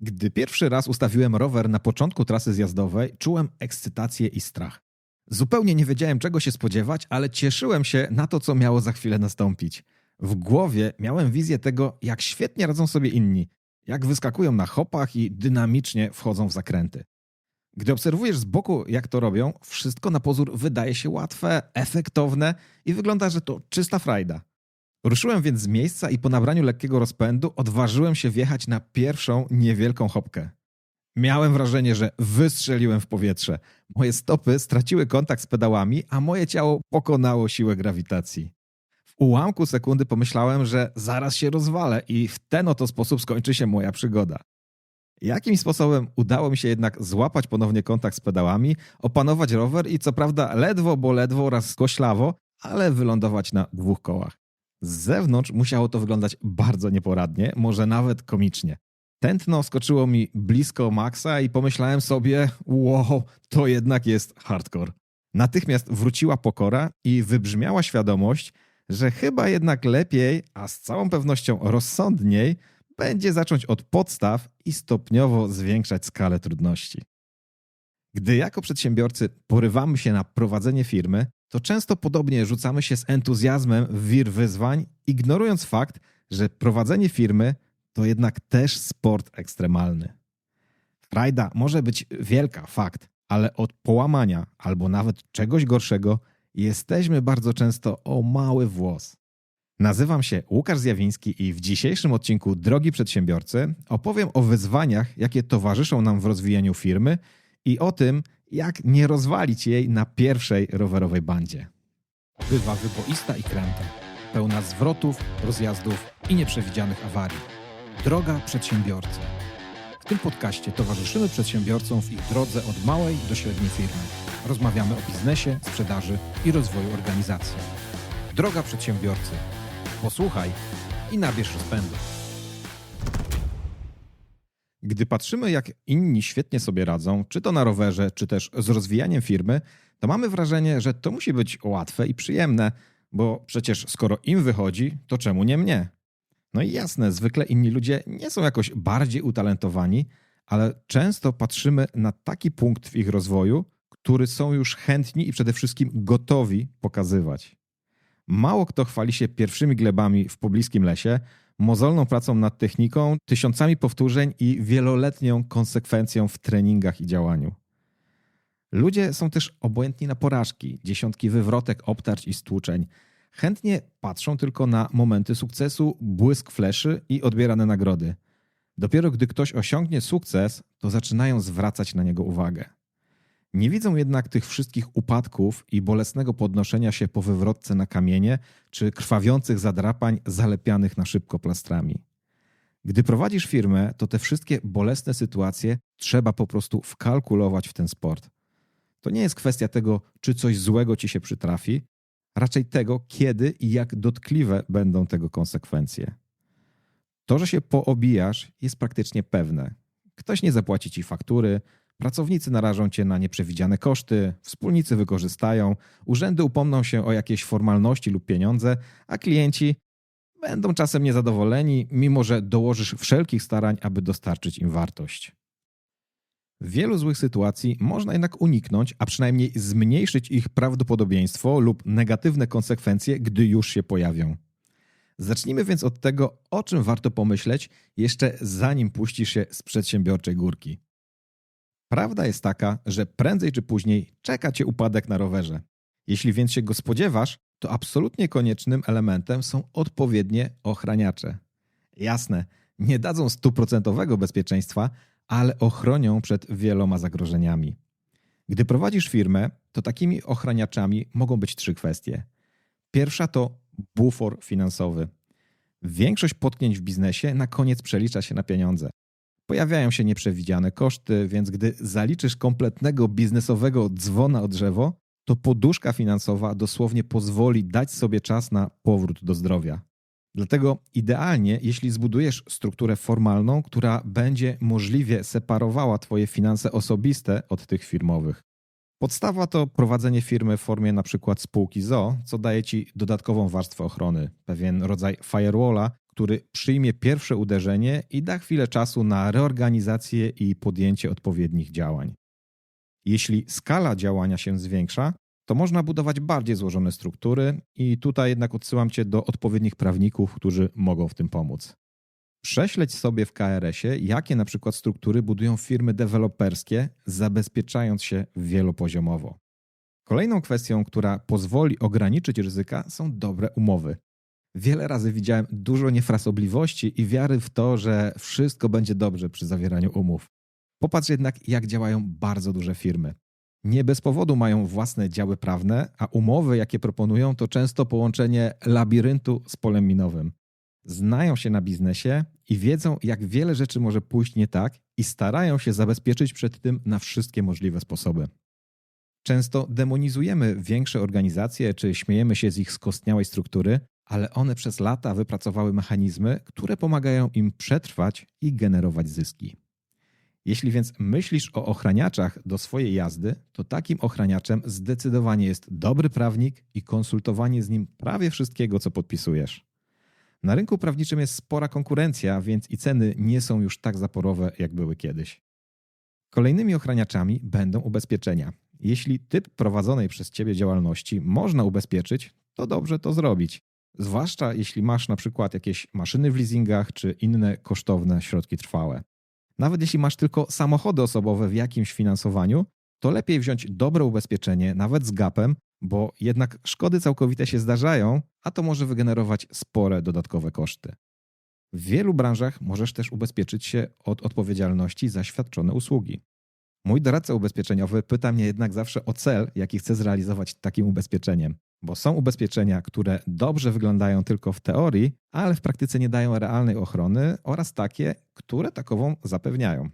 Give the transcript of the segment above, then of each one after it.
Gdy pierwszy raz ustawiłem rower na początku trasy zjazdowej, czułem ekscytację i strach. Zupełnie nie wiedziałem, czego się spodziewać, ale cieszyłem się na to, co miało za chwilę nastąpić. W głowie miałem wizję tego, jak świetnie radzą sobie inni, jak wyskakują na hopach i dynamicznie wchodzą w zakręty. Gdy obserwujesz z boku, jak to robią, wszystko na pozór wydaje się łatwe, efektowne i wygląda, że to czysta frajda. Ruszyłem więc z miejsca i po nabraniu lekkiego rozpędu odważyłem się wjechać na pierwszą niewielką hopkę. Miałem wrażenie, że wystrzeliłem w powietrze. Moje stopy straciły kontakt z pedałami, a moje ciało pokonało siłę grawitacji. W ułamku sekundy pomyślałem, że zaraz się rozwalę i w ten oto sposób skończy się moja przygoda. Jakimś sposobem udało mi się jednak złapać ponownie kontakt z pedałami, opanować rower i co prawda ledwo, bo ledwo oraz koślawo, ale wylądować na dwóch kołach. Z zewnątrz musiało to wyglądać bardzo nieporadnie, może nawet komicznie. Tętno skoczyło mi blisko maksa i pomyślałem sobie, wow, to jednak jest hardcore. Natychmiast wróciła pokora i wybrzmiała świadomość, że chyba jednak lepiej, a z całą pewnością rozsądniej, będzie zacząć od podstaw i stopniowo zwiększać skalę trudności. Gdy jako przedsiębiorcy porywamy się na prowadzenie firmy, to często podobnie rzucamy się z entuzjazmem w wir wyzwań, ignorując fakt, że prowadzenie firmy to jednak też sport ekstremalny. Frajda może być wielka, fakt, ale od połamania albo nawet czegoś gorszego jesteśmy bardzo często o mały włos. Nazywam się Łukasz Zjawiński i w dzisiejszym odcinku Drogi Przedsiębiorcy opowiem o wyzwaniach, jakie towarzyszą nam w rozwijaniu firmy i o tym, jak nie rozwalić jej na pierwszej rowerowej bandzie. Bywa wyboista i kręta, pełna zwrotów, rozjazdów i nieprzewidzianych awarii. Droga Przedsiębiorcy. W tym podcaście towarzyszymy przedsiębiorcom w ich drodze od małej do średniej firmy. Rozmawiamy o biznesie, sprzedaży i rozwoju organizacji. Droga Przedsiębiorcy posłuchaj i nabierz rozpędu. Gdy patrzymy, jak inni świetnie sobie radzą, czy to na rowerze, czy też z rozwijaniem firmy, to mamy wrażenie, że to musi być łatwe i przyjemne, bo przecież skoro im wychodzi, to czemu nie mnie? No i jasne, zwykle inni ludzie nie są jakoś bardziej utalentowani, ale często patrzymy na taki punkt w ich rozwoju, który są już chętni i przede wszystkim gotowi pokazywać. Mało kto chwali się pierwszymi glebami w pobliskim lesie, mozolną pracą nad techniką, tysiącami powtórzeń i wieloletnią konsekwencją w treningach i działaniu. Ludzie są też obojętni na porażki, dziesiątki wywrotek, obtarć i stłuczeń. Chętnie patrzą tylko na momenty sukcesu, błysk fleszy i odbierane nagrody. Dopiero gdy ktoś osiągnie sukces, to zaczynają zwracać na niego uwagę. Nie widzą jednak tych wszystkich upadków i bolesnego podnoszenia się po wywrotce na kamienie, czy krwawiących zadrapań zalepianych na szybko plastrami. Gdy prowadzisz firmę, to te wszystkie bolesne sytuacje trzeba po prostu wkalkulować w ten sport. To nie jest kwestia tego, czy coś złego ci się przytrafi, raczej tego, kiedy i jak dotkliwe będą tego konsekwencje. To, że się poobijasz, jest praktycznie pewne. Ktoś nie zapłaci ci faktury, Pracownicy narażą cię na nieprzewidziane koszty, wspólnicy wykorzystają, urzędy upomną się o jakieś formalności lub pieniądze, a klienci będą czasem niezadowoleni, mimo że dołożysz wszelkich starań, aby dostarczyć im wartość. Wielu złych sytuacji można jednak uniknąć, a przynajmniej zmniejszyć ich prawdopodobieństwo lub negatywne konsekwencje, gdy już się pojawią. Zacznijmy więc od tego, o czym warto pomyśleć, jeszcze zanim puścisz się z przedsiębiorczej górki. Prawda jest taka, że prędzej czy później czeka cię upadek na rowerze. Jeśli więc się go spodziewasz, to absolutnie koniecznym elementem są odpowiednie ochraniacze. Jasne, nie dadzą stuprocentowego bezpieczeństwa, ale ochronią przed wieloma zagrożeniami. Gdy prowadzisz firmę, to takimi ochraniaczami mogą być trzy kwestie. Pierwsza to bufor finansowy. Większość potknięć w biznesie na koniec przelicza się na pieniądze. Pojawiają się nieprzewidziane koszty, więc gdy zaliczysz kompletnego biznesowego dzwona o drzewo, to poduszka finansowa dosłownie pozwoli dać sobie czas na powrót do zdrowia. Dlatego idealnie, jeśli zbudujesz strukturę formalną, która będzie możliwie separowała Twoje finanse osobiste od tych firmowych. Podstawa to prowadzenie firmy w formie np. spółki ZO, co daje Ci dodatkową warstwę ochrony, pewien rodzaj firewalla, który przyjmie pierwsze uderzenie i da chwilę czasu na reorganizację i podjęcie odpowiednich działań. Jeśli skala działania się zwiększa, to można budować bardziej złożone struktury i tutaj jednak odsyłam Cię do odpowiednich prawników, którzy mogą w tym pomóc. Prześleć sobie w KRS-ie, jakie na przykład struktury budują firmy deweloperskie, zabezpieczając się wielopoziomowo. Kolejną kwestią, która pozwoli ograniczyć ryzyka, są dobre umowy. Wiele razy widziałem dużo niefrasobliwości i wiary w to, że wszystko będzie dobrze przy zawieraniu umów. Popatrz jednak, jak działają bardzo duże firmy. Nie bez powodu mają własne działy prawne, a umowy, jakie proponują, to często połączenie labiryntu z polem minowym. Znają się na biznesie i wiedzą, jak wiele rzeczy może pójść nie tak, i starają się zabezpieczyć przed tym na wszystkie możliwe sposoby. Często demonizujemy większe organizacje czy śmiejemy się z ich skostniałej struktury, ale one przez lata wypracowały mechanizmy, które pomagają im przetrwać i generować zyski. Jeśli więc myślisz o ochraniaczach do swojej jazdy, to takim ochraniaczem zdecydowanie jest dobry prawnik i konsultowanie z nim prawie wszystkiego, co podpisujesz. Na rynku prawniczym jest spora konkurencja, więc i ceny nie są już tak zaporowe, jak były kiedyś. Kolejnymi ochraniaczami będą ubezpieczenia. Jeśli typ prowadzonej przez ciebie działalności można ubezpieczyć, to dobrze to zrobić. Zwłaszcza jeśli masz na przykład jakieś maszyny w leasingach czy inne kosztowne środki trwałe. Nawet jeśli masz tylko samochody osobowe w jakimś finansowaniu, to lepiej wziąć dobre ubezpieczenie, nawet z gapem, bo jednak szkody całkowite się zdarzają, a to może wygenerować spore dodatkowe koszty. W wielu branżach możesz też ubezpieczyć się od odpowiedzialności za świadczone usługi. Mój doradca ubezpieczeniowy pyta mnie jednak zawsze o cel, jaki chce zrealizować takim ubezpieczeniem, bo są ubezpieczenia, które dobrze wyglądają tylko w teorii, ale w praktyce nie dają realnej ochrony, oraz takie, które takową zapewniają.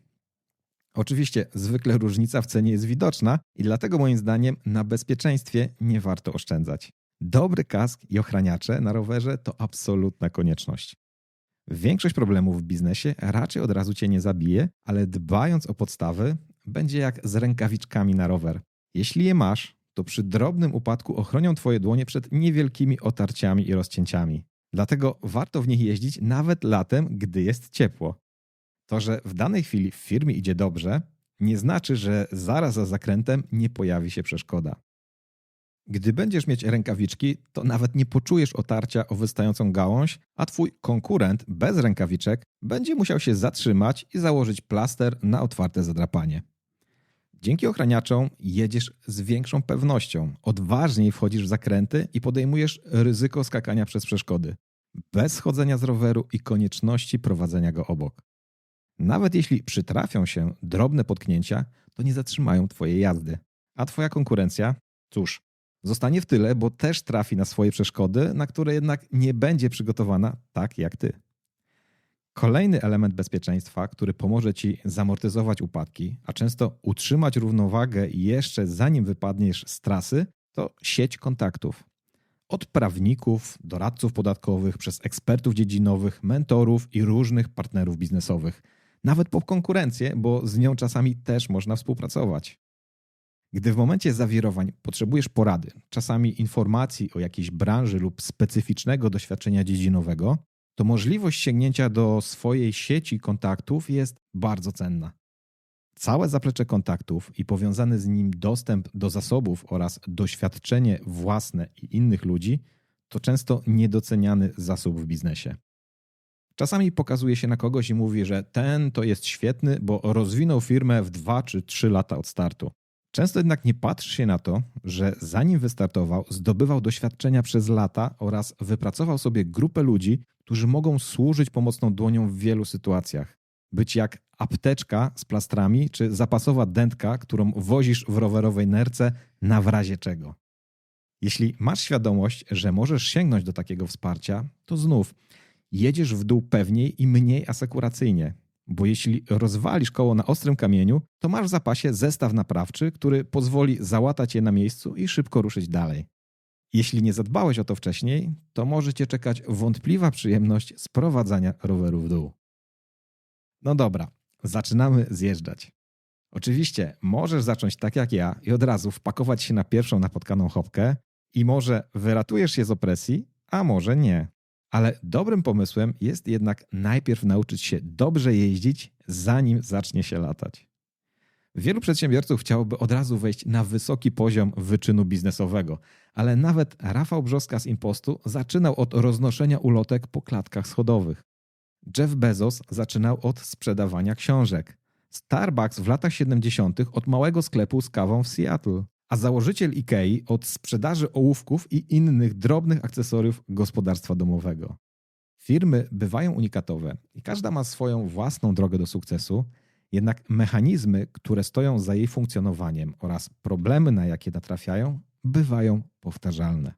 Oczywiście zwykle różnica w cenie jest widoczna i dlatego moim zdaniem na bezpieczeństwie nie warto oszczędzać. Dobry kask i ochraniacze na rowerze to absolutna konieczność. Większość problemów w biznesie raczej od razu cię nie zabije, ale dbając o podstawy, będzie jak z rękawiczkami na rower. Jeśli je masz, to przy drobnym upadku ochronią twoje dłonie przed niewielkimi otarciami i rozcięciami. Dlatego warto w nich jeździć nawet latem, gdy jest ciepło. To, że w danej chwili w firmie idzie dobrze, nie znaczy, że zaraz za zakrętem nie pojawi się przeszkoda. Gdy będziesz mieć rękawiczki, to nawet nie poczujesz otarcia o wystającą gałąź, a twój konkurent bez rękawiczek będzie musiał się zatrzymać i założyć plaster na otwarte zadrapanie. Dzięki ochraniaczom jedziesz z większą pewnością, odważniej wchodzisz w zakręty i podejmujesz ryzyko skakania przez przeszkody, bez schodzenia z roweru i konieczności prowadzenia go obok. Nawet jeśli przytrafią się drobne potknięcia, to nie zatrzymają Twojej jazdy. A Twoja konkurencja, cóż, zostanie w tyle, bo też trafi na swoje przeszkody, na które jednak nie będzie przygotowana tak jak Ty. Kolejny element bezpieczeństwa, który pomoże Ci zamortyzować upadki, a często utrzymać równowagę jeszcze zanim wypadniesz z trasy, to sieć kontaktów. Od prawników, doradców podatkowych, przez ekspertów dziedzinowych, mentorów i różnych partnerów biznesowych. Nawet po konkurencję, bo z nią czasami też można współpracować. Gdy w momencie zawirowań potrzebujesz porady, czasami informacji o jakiejś branży lub specyficznego doświadczenia dziedzinowego, to możliwość sięgnięcia do swojej sieci kontaktów jest bardzo cenna. Całe zaplecze kontaktów i powiązany z nim dostęp do zasobów oraz doświadczenie własne i innych ludzi to często niedoceniany zasób w biznesie. Czasami pokazuje się na kogoś i mówi, że ten to jest świetny, bo rozwinął firmę w 2 czy 3 lata od startu. Często jednak nie patrzy się na to, że zanim wystartował, zdobywał doświadczenia przez lata oraz wypracował sobie grupę ludzi, którzy mogą służyć pomocną dłonią w wielu sytuacjach. Być jak apteczka z plastrami, czy zapasowa dętka, którą wozisz w rowerowej nerce na w razie czego. Jeśli masz świadomość, że możesz sięgnąć do takiego wsparcia, to znów jedziesz w dół pewniej i mniej asekuracyjnie. Bo jeśli rozwalisz koło na ostrym kamieniu, to masz w zapasie zestaw naprawczy, który pozwoli załatać je na miejscu i szybko ruszyć dalej. Jeśli nie zadbałeś o to wcześniej, to może cię czekać wątpliwa przyjemność sprowadzania roweru w dół. No dobra, zaczynamy zjeżdżać. Oczywiście możesz zacząć tak jak ja i od razu wpakować się na pierwszą napotkaną chopkę i może wyratujesz się z opresji, a może nie. Ale dobrym pomysłem jest jednak najpierw nauczyć się dobrze jeździć, zanim zacznie się latać. Wielu przedsiębiorców chciałoby od razu wejść na wysoki poziom wyczynu biznesowego, ale nawet Rafał Brzoska z Impostu zaczynał od roznoszenia ulotek po klatkach schodowych. Jeff Bezos zaczynał od sprzedawania książek. Starbucks w latach 70. od małego sklepu z kawą w Seattle, a założyciel IKEA od sprzedaży ołówków i innych drobnych akcesoriów gospodarstwa domowego. Firmy bywają unikatowe i każda ma swoją własną drogę do sukcesu, jednak mechanizmy, które stoją za jej funkcjonowaniem oraz problemy, na jakie natrafiają, bywają powtarzalne.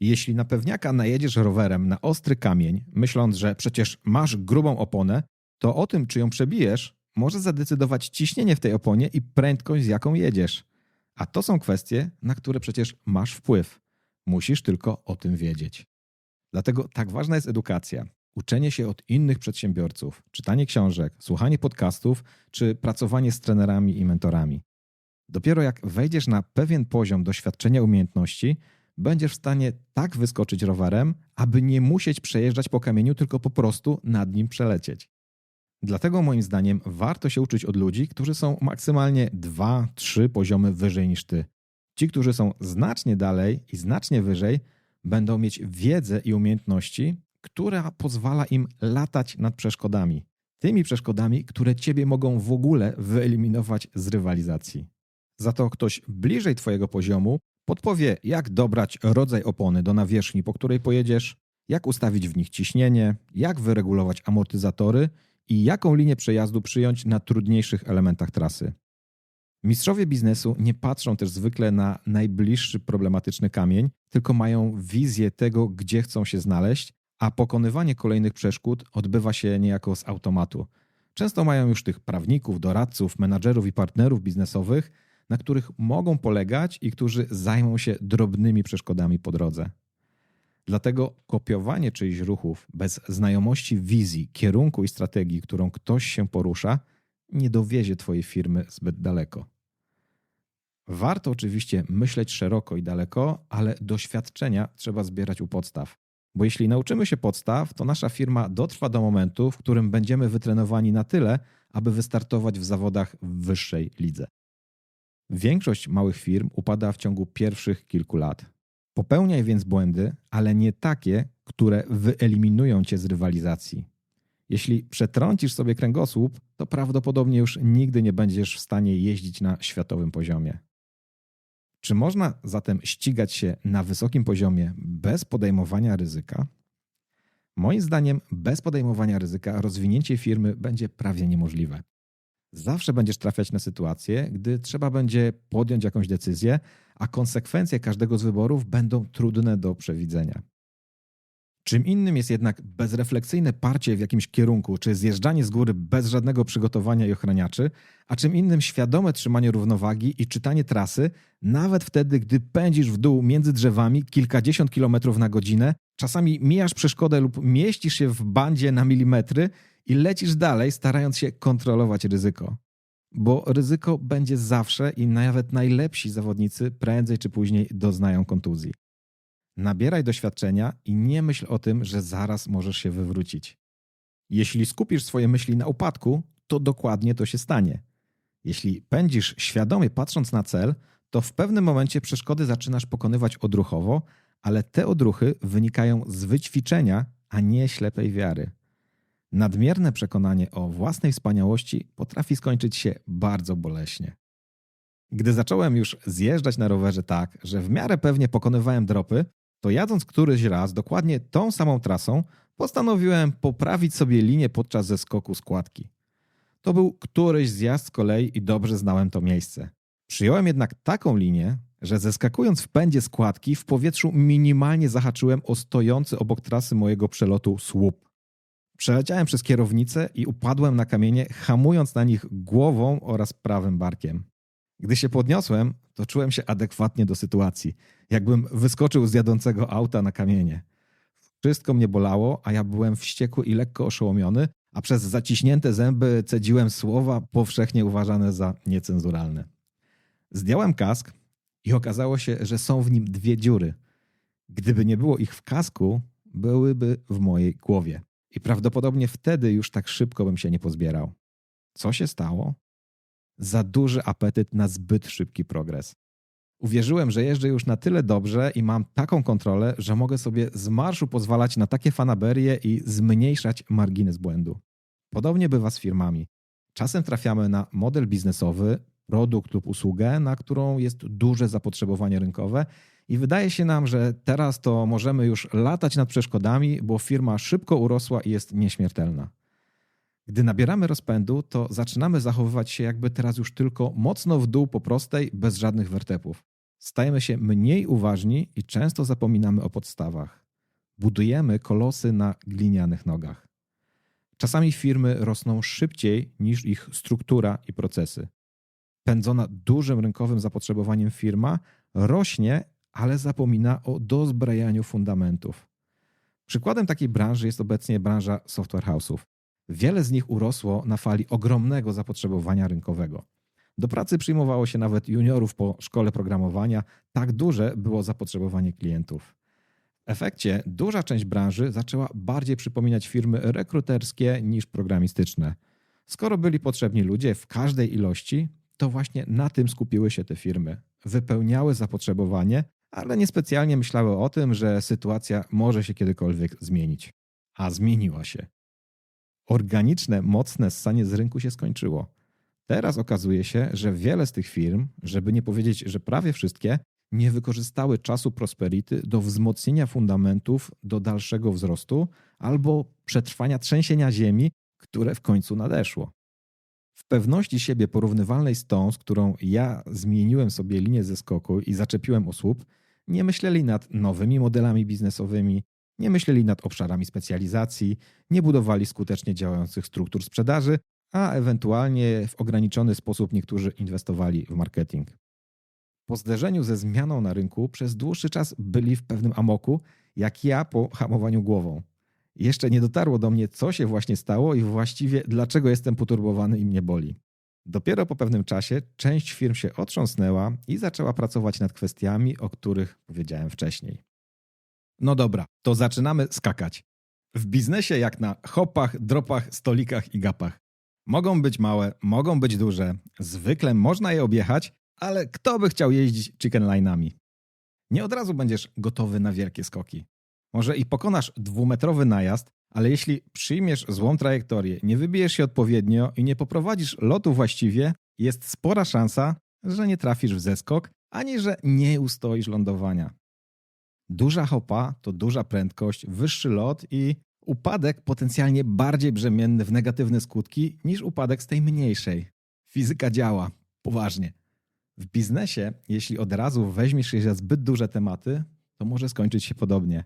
Jeśli na pewniaka najedziesz rowerem na ostry kamień, myśląc, że przecież masz grubą oponę, to o tym, czy ją przebijesz, może zadecydować ciśnienie w tej oponie i prędkość, z jaką jedziesz. A to są kwestie, na które przecież masz wpływ. Musisz tylko o tym wiedzieć. Dlatego tak ważna jest edukacja. Uczenie się od innych przedsiębiorców, czytanie książek, słuchanie podcastów czy pracowanie z trenerami i mentorami. Dopiero jak wejdziesz na pewien poziom doświadczenia umiejętności, będziesz w stanie tak wyskoczyć rowerem, aby nie musieć przejeżdżać po kamieniu, tylko po prostu nad nim przelecieć. Dlatego moim zdaniem warto się uczyć od ludzi, którzy są maksymalnie 2-3 poziomy wyżej niż ty. Ci, którzy są znacznie dalej i znacznie wyżej, będą mieć wiedzę i umiejętności, która pozwala im latać nad przeszkodami. Tymi przeszkodami, które ciebie mogą w ogóle wyeliminować z rywalizacji. Za to ktoś bliżej twojego poziomu podpowie, jak dobrać rodzaj opony do nawierzchni, po której pojedziesz, jak ustawić w nich ciśnienie, jak wyregulować amortyzatory i jaką linię przejazdu przyjąć na trudniejszych elementach trasy. Mistrzowie biznesu nie patrzą też zwykle na najbliższy problematyczny kamień, tylko mają wizję tego, gdzie chcą się znaleźć, a pokonywanie kolejnych przeszkód odbywa się niejako z automatu. Często mają już tych prawników, doradców, menadżerów i partnerów biznesowych, na których mogą polegać i którzy zajmą się drobnymi przeszkodami po drodze. Dlatego kopiowanie czyichś ruchów bez znajomości wizji, kierunku i strategii, którą ktoś się porusza, nie dowiezie Twojej firmy zbyt daleko. Warto oczywiście myśleć szeroko i daleko, ale doświadczenia trzeba zbierać u podstaw. Bo jeśli nauczymy się podstaw, to nasza firma dotrwa do momentu, w którym będziemy wytrenowani na tyle, aby wystartować w zawodach w wyższej lidze. Większość małych firm upada w ciągu pierwszych kilku lat. Popełniaj więc błędy, ale nie takie, które wyeliminują cię z rywalizacji. Jeśli przetrącisz sobie kręgosłup, to prawdopodobnie już nigdy nie będziesz w stanie jeździć na światowym poziomie. Czy można zatem ścigać się na wysokim poziomie bez podejmowania ryzyka? Moim zdaniem, bez podejmowania ryzyka rozwinięcie firmy będzie prawie niemożliwe. Zawsze będziesz trafiać na sytuację, gdy trzeba będzie podjąć jakąś decyzję, a konsekwencje każdego z wyborów będą trudne do przewidzenia. Czym innym jest jednak bezrefleksyjne parcie w jakimś kierunku, czy zjeżdżanie z góry bez żadnego przygotowania i ochraniaczy, a czym innym świadome trzymanie równowagi i czytanie trasy, nawet wtedy, gdy pędzisz w dół między drzewami kilkadziesiąt kilometrów na godzinę, czasami mijasz przeszkodę lub mieścisz się w bandzie na milimetry i lecisz dalej, starając się kontrolować ryzyko. Bo ryzyko będzie zawsze i nawet najlepsi zawodnicy prędzej czy później doznają kontuzji. Nabieraj doświadczenia i nie myśl o tym, że zaraz możesz się wywrócić. Jeśli skupisz swoje myśli na upadku, to dokładnie to się stanie. Jeśli pędzisz świadomie patrząc na cel, to w pewnym momencie przeszkody zaczynasz pokonywać odruchowo, ale te odruchy wynikają z wyćwiczenia, a nie ślepej wiary. Nadmierne przekonanie o własnej wspaniałości potrafi skończyć się bardzo boleśnie. Gdy zacząłem już zjeżdżać na rowerze tak, że w miarę pewnie pokonywałem dropy, to jadąc któryś raz dokładnie tą samą trasą, postanowiłem poprawić sobie linię podczas zeskoku składki. To był któryś zjazd z kolei i dobrze znałem to miejsce. Przyjąłem jednak taką linię, że zeskakując w pędzie składki w powietrzu minimalnie zahaczyłem o stojący obok trasy mojego przelotu słup. Przeleciałem przez kierownicę i upadłem na kamienie, hamując na nich głową oraz prawym barkiem. Gdy się podniosłem, to czułem się adekwatnie do sytuacji, jakbym wyskoczył z jadącego auta na kamienie. Wszystko mnie bolało, a ja byłem wściekły i lekko oszołomiony, a przez zaciśnięte zęby cedziłem słowa powszechnie uważane za niecenzuralne. Zdjąłem kask i okazało się, że są w nim dwie dziury. Gdyby nie było ich w kasku, byłyby w mojej głowie. I prawdopodobnie wtedy już tak szybko bym się nie pozbierał. Co się stało? Za duży apetyt na zbyt szybki progres. Uwierzyłem, że jeżdżę już na tyle dobrze i mam taką kontrolę, że mogę sobie z marszu pozwalać na takie fanaberie i zmniejszać margines błędu. Podobnie bywa z firmami. Czasem trafiamy na model biznesowy, produkt lub usługę, na którą jest duże zapotrzebowanie rynkowe i wydaje się nam, że teraz to możemy już latać nad przeszkodami, bo firma szybko urosła i jest nieśmiertelna. Gdy nabieramy rozpędu, to zaczynamy zachowywać się jakby teraz już tylko mocno w dół po prostej, bez żadnych wertepów. Stajemy się mniej uważni i często zapominamy o podstawach. Budujemy kolosy na glinianych nogach. Czasami firmy rosną szybciej niż ich struktura i procesy. Pędzona dużym rynkowym zapotrzebowaniem firma rośnie, ale zapomina o dozbrajaniu fundamentów. Przykładem takiej branży jest obecnie branża software house'ów. Wiele z nich urosło na fali ogromnego zapotrzebowania rynkowego. Do pracy przyjmowało się nawet juniorów po szkole programowania, tak duże było zapotrzebowanie klientów. W efekcie duża część branży zaczęła bardziej przypominać firmy rekruterskie niż programistyczne. Skoro byli potrzebni ludzie w każdej ilości, to właśnie na tym skupiły się te firmy. Wypełniały zapotrzebowanie, ale niespecjalnie myślały o tym, że sytuacja może się kiedykolwiek zmienić. A zmieniła się. Organiczne, mocne ssanie z rynku się skończyło. Teraz okazuje się, że wiele z tych firm, żeby nie powiedzieć, że prawie wszystkie, nie wykorzystały czasu prosperity do wzmocnienia fundamentów do dalszego wzrostu albo przetrwania trzęsienia ziemi, które w końcu nadeszło. W pewności siebie porównywalnej z tą, z którą ja zmieniłem sobie linię ze skoku i zaczepiłem osób, nie myśleli nad nowymi modelami biznesowymi, nie myśleli nad obszarami specjalizacji, nie budowali skutecznie działających struktur sprzedaży, a ewentualnie w ograniczony sposób niektórzy inwestowali w marketing. Po zderzeniu ze zmianą na rynku przez dłuższy czas byli w pewnym amoku, jak ja po hamowaniu głową. Jeszcze nie dotarło do mnie, co się właśnie stało i właściwie dlaczego jestem poturbowany i mnie boli. Dopiero po pewnym czasie część firm się otrząsnęła i zaczęła pracować nad kwestiami, o których powiedziałem wcześniej. No dobra, to zaczynamy skakać. W biznesie jak na hopach, dropach, stolikach i gapach. Mogą być małe, mogą być duże, zwykle można je objechać, ale kto by chciał jeździć chicken line'ami? Nie od razu będziesz gotowy na wielkie skoki. Może i pokonasz dwumetrowy najazd, ale jeśli przyjmiesz złą trajektorię, nie wybijesz się odpowiednio i nie poprowadzisz lotu właściwie, jest spora szansa, że nie trafisz w zeskok, ani że nie ustoisz lądowania. Duża hopa to duża prędkość, wyższy lot i upadek potencjalnie bardziej brzemienny w negatywne skutki niż upadek z tej mniejszej. Fizyka działa, poważnie. W biznesie, jeśli od razu weźmiesz się za zbyt duże tematy, to może skończyć się podobnie.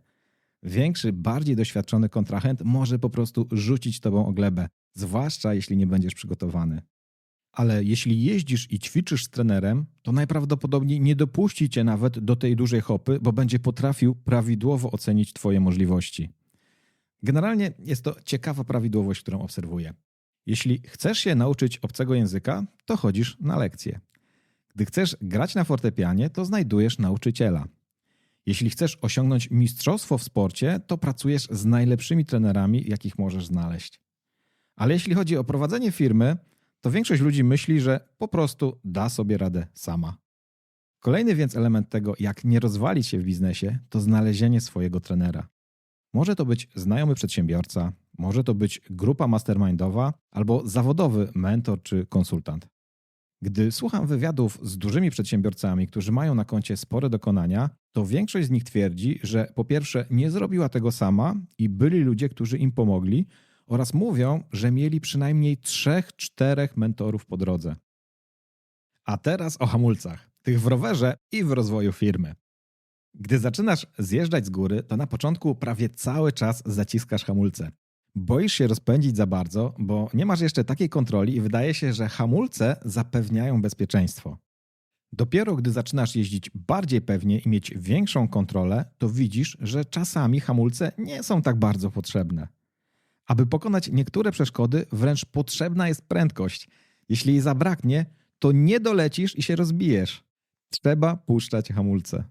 Większy, bardziej doświadczony kontrahent może po prostu rzucić tobą o glebę, zwłaszcza jeśli nie będziesz przygotowany. Ale jeśli jeździsz i ćwiczysz z trenerem, to najprawdopodobniej nie dopuści cię nawet do tej dużej hopy, bo będzie potrafił prawidłowo ocenić twoje możliwości. Generalnie jest to ciekawa prawidłowość, którą obserwuję. Jeśli chcesz się nauczyć obcego języka, to chodzisz na lekcje. Gdy chcesz grać na fortepianie, to znajdujesz nauczyciela. Jeśli chcesz osiągnąć mistrzostwo w sporcie, to pracujesz z najlepszymi trenerami, jakich możesz znaleźć. Ale jeśli chodzi o prowadzenie firmy, to większość ludzi myśli, że po prostu da sobie radę sama. Kolejny więc element tego, jak nie rozwalić się w biznesie, to znalezienie swojego trenera. Może to być znajomy przedsiębiorca, może to być grupa mastermindowa albo zawodowy mentor czy konsultant. Gdy słucham wywiadów z dużymi przedsiębiorcami, którzy mają na koncie spore dokonania, to większość z nich twierdzi, że po pierwsze nie zrobiła tego sama i byli ludzie, którzy im pomogli, oraz mówią, że mieli przynajmniej trzech, czterech mentorów po drodze. A teraz o hamulcach, tych w rowerze i w rozwoju firmy. Gdy zaczynasz zjeżdżać z góry, to na początku prawie cały czas zaciskasz hamulce. Boisz się rozpędzić za bardzo, bo nie masz jeszcze takiej kontroli i wydaje się, że hamulce zapewniają bezpieczeństwo. Dopiero gdy zaczynasz jeździć bardziej pewnie i mieć większą kontrolę, to widzisz, że czasami hamulce nie są tak bardzo potrzebne. Aby pokonać niektóre przeszkody, wręcz potrzebna jest prędkość. Jeśli jej zabraknie, to nie dolecisz i się rozbijesz. Trzeba puszczać hamulce.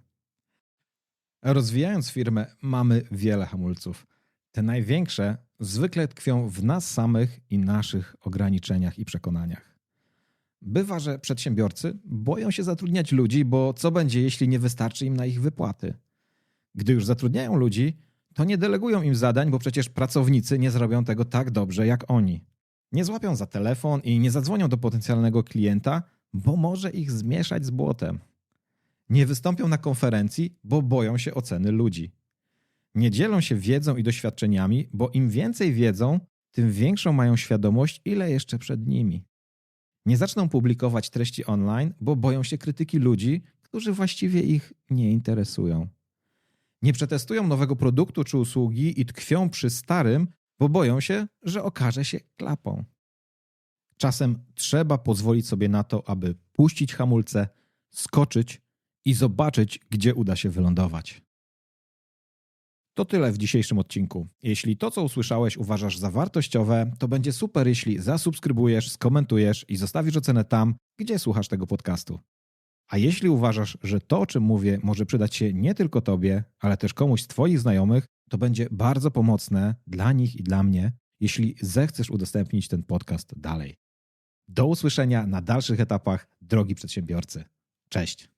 Rozwijając firmę, mamy wiele hamulców. Te największe zwykle tkwią w nas samych i naszych ograniczeniach i przekonaniach. Bywa, że przedsiębiorcy boją się zatrudniać ludzi, bo co będzie, jeśli nie wystarczy im na ich wypłaty? Gdy już zatrudniają ludzi, to nie delegują im zadań, bo przecież pracownicy nie zrobią tego tak dobrze jak oni. Nie złapią za telefon i nie zadzwonią do potencjalnego klienta, bo może ich zmieszać z błotem. Nie wystąpią na konferencji, bo boją się oceny ludzi. Nie dzielą się wiedzą i doświadczeniami, bo im więcej wiedzą, tym większą mają świadomość, ile jeszcze przed nimi. Nie zaczną publikować treści online, bo boją się krytyki ludzi, którzy właściwie ich nie interesują. Nie przetestują nowego produktu czy usługi i tkwią przy starym, bo boją się, że okaże się klapą. Czasem trzeba pozwolić sobie na to, aby puścić hamulce, skoczyć i zobaczyć, gdzie uda się wylądować. To tyle w dzisiejszym odcinku. Jeśli to, co usłyszałeś, uważasz za wartościowe, to będzie super, jeśli zasubskrybujesz, skomentujesz i zostawisz ocenę tam, gdzie słuchasz tego podcastu. A jeśli uważasz, że to, o czym mówię, może przydać się nie tylko Tobie, ale też komuś z Twoich znajomych, to będzie bardzo pomocne dla nich i dla mnie, jeśli zechcesz udostępnić ten podcast dalej. Do usłyszenia na dalszych etapach drogi przedsiębiorcy. Cześć.